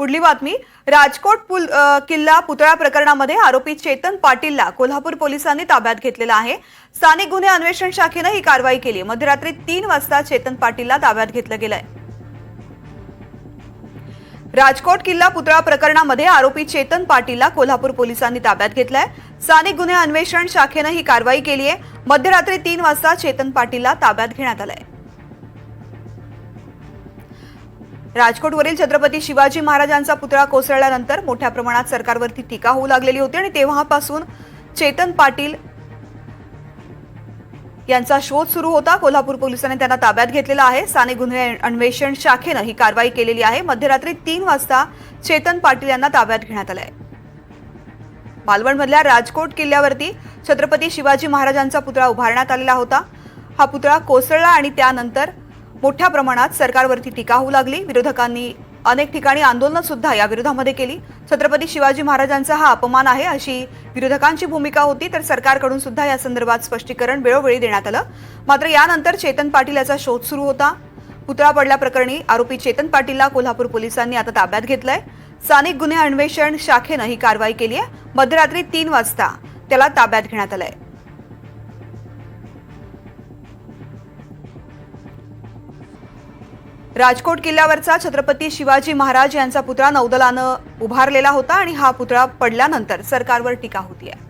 पुढली बातमी. राजकोट पुल किल्ला पुतळा प्रकरणामध्ये आरोपी चेतन पाटीलला कोल्हापूर पोलिसांनी ताब्यात घेतलेला आहे. स्थानिक गुन्हे अन्वेषण शाखेनं ही कारवाई केली. मध्यरात्री तीन वाजता चेतन पाटीलला ताब्यात घेतलं गेलंय. राजकोट किल्ला पुतळा प्रकरणामध्ये आरोपी चेतन पाटीलला कोल्हापूर पोलिसांनी ताब्यात घेतलाय. स्थानिक गुन्हे अन्वेषण शाखेनं ही कारवाई केली आहे मध्यरात्री तीन वाजता चेतन पाटीलला ताब्यात घेण्यात आलाय. राजकोटवरील छत्रपती शिवाजी महाराजांचा पुतळा कोसळल्यानंतर मोठ्या प्रमाणात सरकारवरती टीका होऊ लागलेली होती आणि तेव्हापासून चेतन पाटील यांचा शोध सुरू होता. कोल्हापूर पोलिसांनी त्यांना ताब्यात घेतलेला आहे. साने गुन्हे अन्वेषण शाखेनं ही कारवाई केलेली आहे. मध्यरात्री तीन वाजता चेतन पाटील यांना ताब्यात घेण्यात आलंय. मालवणमधल्या राजकोट किल्ल्यावरती छत्रपती शिवाजी महाराजांचा पुतळा उभारण्यात आलेला होता. हा पुतळा कोसळला आणि त्यानंतर मोठ्या प्रमाणात सरकारवरती टीका होऊ लागली. विरोधकांनी अनेक ठिकाणी आंदोलनं सुद्धा या विरोधामध्ये केली. छत्रपती शिवाजी महाराजांचा हा अपमान आहे अशी विरोधकांची भूमिका होती तर सरकारकडून सुद्धा या संदर्भात स्पष्टीकरण वेळोवेळी देण्यात आलं. मात्र यानंतर चेतन पाटील याचा शोध सुरू होता. पुतळा पडल्याप्रकरणी आरोपी चेतन पाटीलला कोल्हापूर पोलिसांनी आता ताब्यात घेतलंय. स्थानिक गुन्हे अन्वेषण शाखेनं ही कारवाई केली आहे मध्यरात्री तीन वाजता त्याला ताब्यात घेण्यात आलंय. राजकोट किल्ल्यावरचा छत्रपती शिवाजी महाराज यांचा पुतळा नौदलानं उभारलेला होता आणि हा पुतळा पडल्यानंतर सरकारवर टीका होती आहे